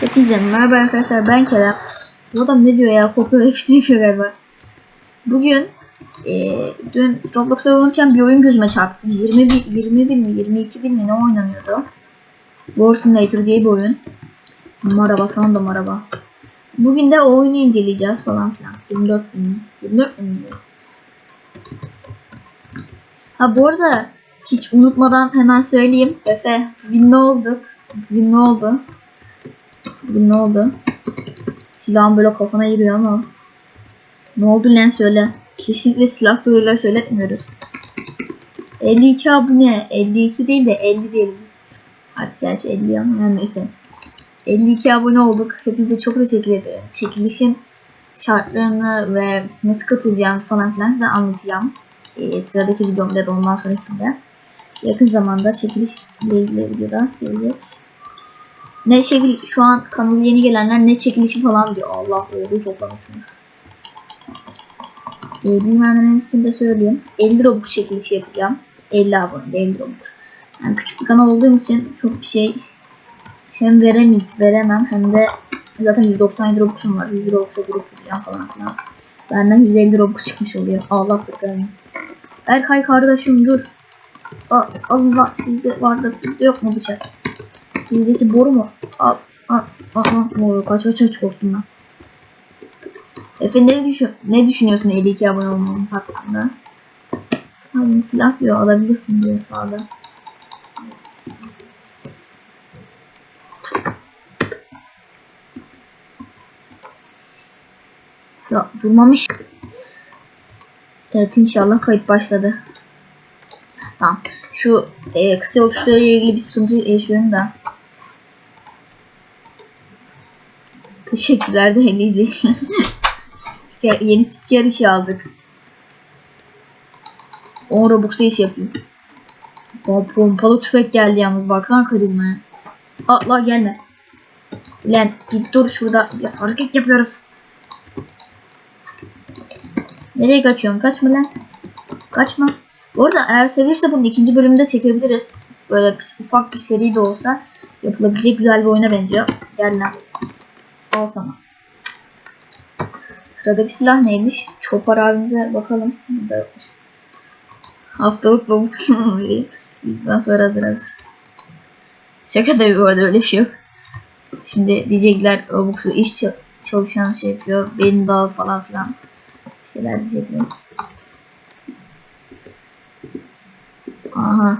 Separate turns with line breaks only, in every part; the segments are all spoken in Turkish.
Hepinize merhaba arkadaşlar ben Kerem. Bu adam ne diyor ya? Kopya yapıyor galiba. Bugün eee dün Roblox'ta olurken bir oyun gözüme çarptı. 21, 21 mi 22 bin mi ne oynanıyordu? War Simulator diye bir oyun. Maraba sana da maraba. Bugün de o oyunu inceleyeceğiz falan filan. 24 bin mi? 24 bin mi? Ha bu arada hiç unutmadan hemen söyleyeyim. Efe bugün ne olduk? Bugün ne oldu? Bugün ne oldu? Silahın böyle kafana giriyor ama. Ne oldu lan söyle. Kesinlikle silah soruyla söyletmiyoruz. 52 abone. 52 değil de 50 değil. Artık gerçi 50 ama yani neyse. 52 abone olduk. Hepinize çok teşekkür ederim. Çekilişin şartlarını ve nasıl katılacağınızı falan filan size anlatacağım. Ee, sıradaki videomda da ondan sonrakinde. Yakın zamanda çekiliş ile ilgili videoda gelecek. Ne çekil şu an kanalı yeni gelenler ne çekilişi falan diyor. Allah ordu toplamışsınız. Ee, bilmeyenleriniz için de söyleyeyim. 50 Robux çekilişi yapacağım. 50 abone 50 Robux. Yani küçük bir kanal olduğum için çok bir şey hem veremem, veremem hem de zaten 197 Robux'um var. 100 Robux'a grup kuracağım falan filan. Benden 150 Robux çıkmış oluyor. Allah kurtarın. Erkay kardeşim dur. Allah sizde vardı bizde yok mu bıçak? Sizdeki boru mu? Al, al. Ne oluyor? Kaç kaç kaç korktum ben. Efe ne, düşün ne düşünüyorsun 52 abone olmamız hakkında? Abi silah diyor alabilirsin diyor sağda. Ya durmamış. Evet inşallah kayıt başladı. Tamam. Şu e, kısa yol ilgili bir sıkıntı yaşıyorum da. Teşekkürler değerli izleyiciler. Spiker- Yeni spiker işi aldık. 10 Robux'a iş yapayım. Aa, pompalı tüfek geldi yalnız baksana karizmaya. Atla gelme. Lan git dur şurada. Ya, hareket yapıyoruz. Nereye kaçıyorsun? Kaçma lan. Kaçma. Bu arada eğer sevilirse bunun ikinci bölümünde çekebiliriz. Böyle bir, ufak bir seri de olsa yapılabilecek güzel bir oyuna benziyor. Gel lan. Al sana. Sıradaki silah neymiş? Çopar abimize bakalım. Burada. Haftalık babuksunu vereyim. Bizden sonra hazır hazır. Şaka tabii bu arada öyle bir şey yok. Şimdi diyecekler Robux'u iş çal- çalışan şey yapıyor. Beni dağıl falan filan. Bir şeyler diyecekler. Aha.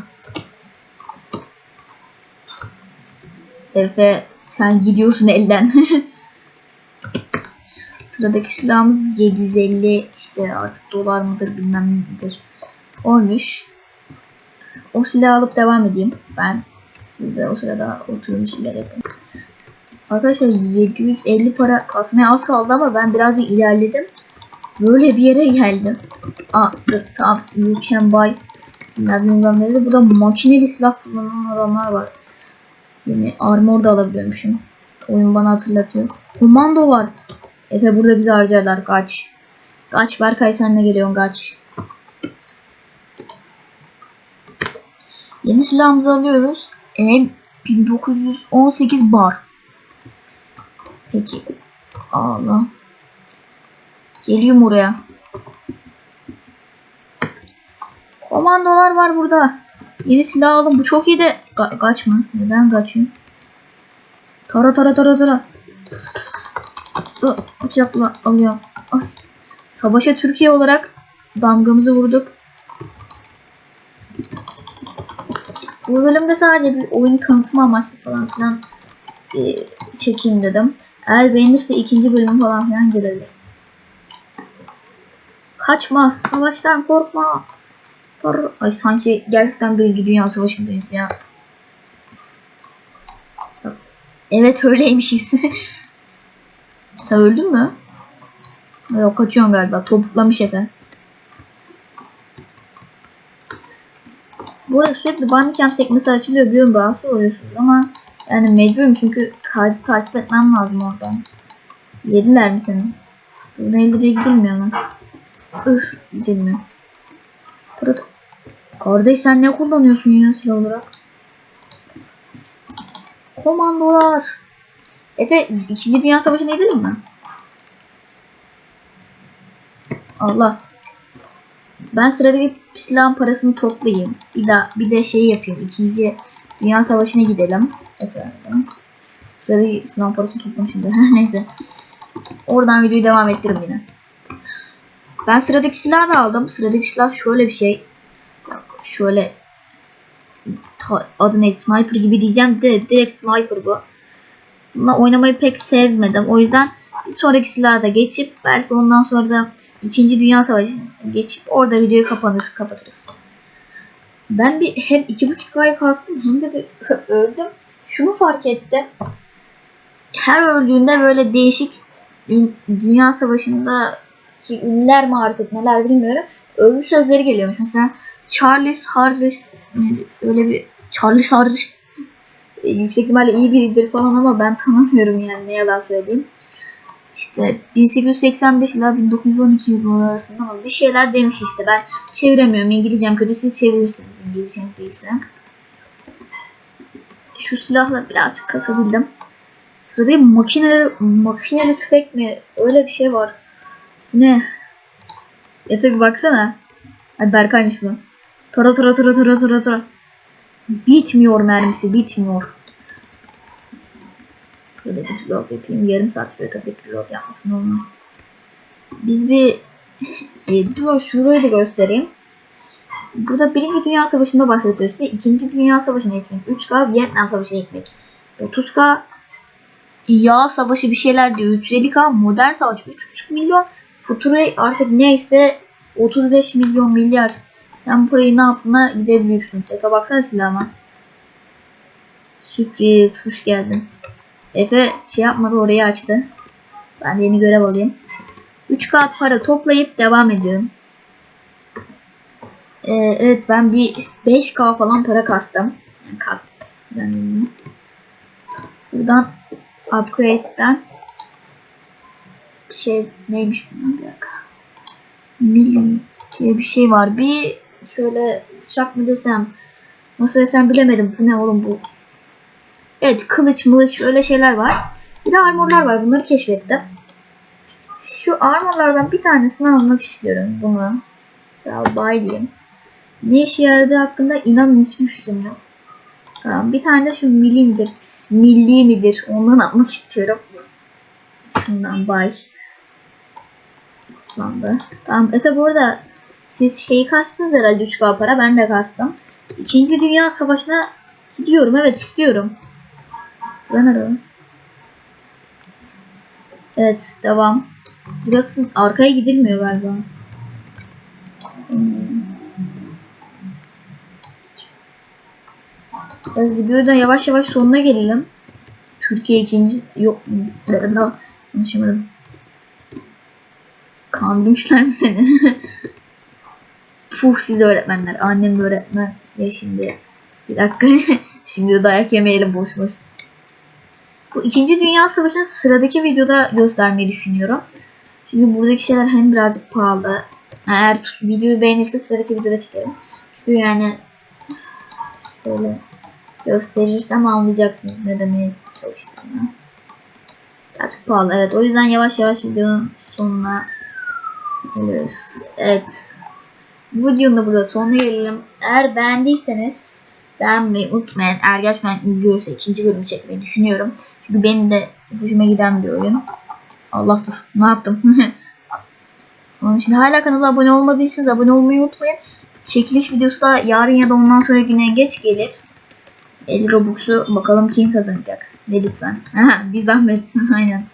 Efe sen gidiyorsun elden. Sıradaki silahımız 750 işte artık dolar mıdır bilmem nedir. Olmuş. O silahı alıp devam edeyim. Ben siz de o sırada oturun bir şeyler yapın. Arkadaşlar 750 para kasmaya az kaldı ama ben birazcık ilerledim. Böyle bir yere geldim. Aa tamam you can buy. Bilmem neleri. Burada makineli silah kullanan adamlar var. Yine armor da alabiliyormuşum. Oyun bana hatırlatıyor. Komando var. Efe burada bizi harcarlar. Kaç. Kaç Berkay sen ne geliyorsun kaç. Yeni silahımızı alıyoruz. M 1918 bar. Peki. Allah. Geliyorum oraya. Komandolar var burada. Yeni silah aldım. Bu çok iyi de Ka- kaçma. Neden kaçıyorsun? Tara tara tara tara. Bıçakla alıyorum. Ay. Savaşa Türkiye olarak damgamızı vurduk. Bu bölümde sadece bir oyun tanıtma amaçlı falan filan e, çekeyim dedim. Eğer beğenirse ikinci bölüm falan filan gelebilir. Kaçma, savaştan korkma. Tor- Ay sanki gerçekten Birinci Dünya Savaşı'ndayız ya. Evet öyleymişiz. Sen öldün mü? Yok kaçıyorsun galiba. Topuklamış Efe. Bu arada sürekli Bandicam sekmesi açılıyor biliyorum rahatsız oluyorsunuz ama yani mecburum çünkü kaydı takip etmem lazım oradan. Yediler mi seni? Buradan ileriye gidilmiyor mu? Üf gidilmiyor. Tırıt. Kardeş sen ne kullanıyorsun ya silah olarak? Komandolar. Efe 2. Dünya Savaşı'na gidelim mi? Allah. Ben sıradaki silahın parasını toplayayım. Bir daha bir de şey yapayım. İkinci Dünya Savaşı'na gidelim. Efendim. Sıradaki silahın parasını topladım şimdi. Neyse. Oradan videoyu devam ettiririm yine. Ben sıradaki silahı da aldım. Sıradaki silah şöyle bir şey. Şöyle adı ne? Sniper gibi diyeceğim de direkt sniper bu. Oynamayı pek sevmedim. O yüzden bir sonraki silaha da geçip belki ondan sonra da 2. Dünya Savaşı'na geçip orada videoyu kapanır, kapatırız. Ben bir hem 2.5K'ya kastım hem de bir öldüm. Şunu fark ettim. Her öldüğünde böyle değişik Dü- Dünya Savaşı'nda ki ünlüler mi artık neler bilmiyorum. Ölü sözleri geliyormuş. Mesela Charles Harris öyle bir Charles Harris yüksek ihtimalle iyi biridir falan ama ben tanımıyorum yani ne yalan söyleyeyim. İşte 1885 ile 1912 yılları arasında ama bir şeyler demiş işte ben çeviremiyorum İngilizcem kötü siz çevirirsiniz İngilizceniz iyiyse. Şu silahla birazcık kasabildim. Sırada makineli, makineli tüfek mi öyle bir şey var. Ne? Efe bir baksana. Ay Berkay'mış bu. Tora tora tora tora tora tora. Bitmiyor mermisi bitmiyor. Böyle bir reload yapayım. Yarım saat sürüyor tabii reload yapmasın olma. Biz bir e, dur şurayı da göstereyim. Burada Birinci Dünya Savaşı'nda bahsediyoruz. size. İkinci Dünya Savaşı'na gitmek. 3K Vietnam Savaşı'na gitmek. 30K Yağ Savaşı bir şeyler diyor. 350K Modern Savaş 3,5 milyon. Future artık neyse 35 milyon milyar. Sen burayı ne yaptığına gidebilirsin. Efe baksana silahıma. Sürpriz. Hoş geldin. Efe şey yapmadı orayı açtı. Ben de yeni görev alayım. 3 kağıt para toplayıp devam ediyorum. Ee, evet ben bir 5k falan para kastım. Yani kastım. Yani Buradan upgrade'den şey neymiş bunlar bir dakika. Milli diye bir şey var. Bir şöyle bıçak mı desem nasıl desem bilemedim. Bu ne oğlum bu? Evet kılıç mılıç öyle şeyler var. Bir de armorlar var. Bunları keşfettim. Şu armorlardan bir tanesini almak istiyorum. Bunu. Mesela buy diyeyim. Ne işe yaradığı hakkında inanın hiçbir fikrim yok. Tamam bir tane de şu milli midir? Milli midir? Ondan almak istiyorum. Şundan buy. Kullandı. Tamam Efe bu arada siz şeyi kastınız herhalde 3K para. Ben de kastım. İkinci Dünya Savaşı'na gidiyorum. Evet istiyorum. Arıyorum. Evet devam. Burası arkaya gidilmiyor galiba. Hmm. Evet, videoda yavaş yavaş sonuna gelelim. Türkiye ikinci yok konuşamadım. Kandırmışlar mı seni? Puh siz öğretmenler. Annem de öğretmen. Ya şimdi bir dakika. şimdi de dayak yemeyelim boş boş. Bu 2. Dünya Savaşı'nın sıradaki videoda göstermeyi düşünüyorum. Çünkü buradaki şeyler hem birazcık pahalı. Eğer videoyu beğenirse sıradaki videoda çekerim. Çünkü yani şöyle gösterirsem anlayacaksınız ne demeye çalıştığımı. Birazcık pahalı evet. O yüzden yavaş yavaş videonun sonuna geliyoruz. Evet. Bu videonun da burada sonuna gelelim. Eğer beğendiyseniz beğenmeyi unutmayın. Eğer gerçekten ilgi ikinci bölümü çekmeyi düşünüyorum. Çünkü benim de hoşuma giden bir oyun. Allah dur. Ne yaptım? Onun için hala kanala abone olmadıysanız abone olmayı unutmayın. Çekiliş videosu da yarın ya da ondan sonra güne geç gelir. 50 Robux'u bakalım kim kazanacak. Ne lütfen. Aha, bir zahmet. Aynen.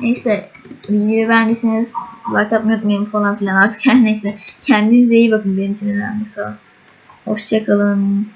Neyse. Videoyu beğendiyseniz like atmayı unutmayın falan filan artık her neyse. Kendinize iyi bakın benim için önemlisi o. Hoşçakalın.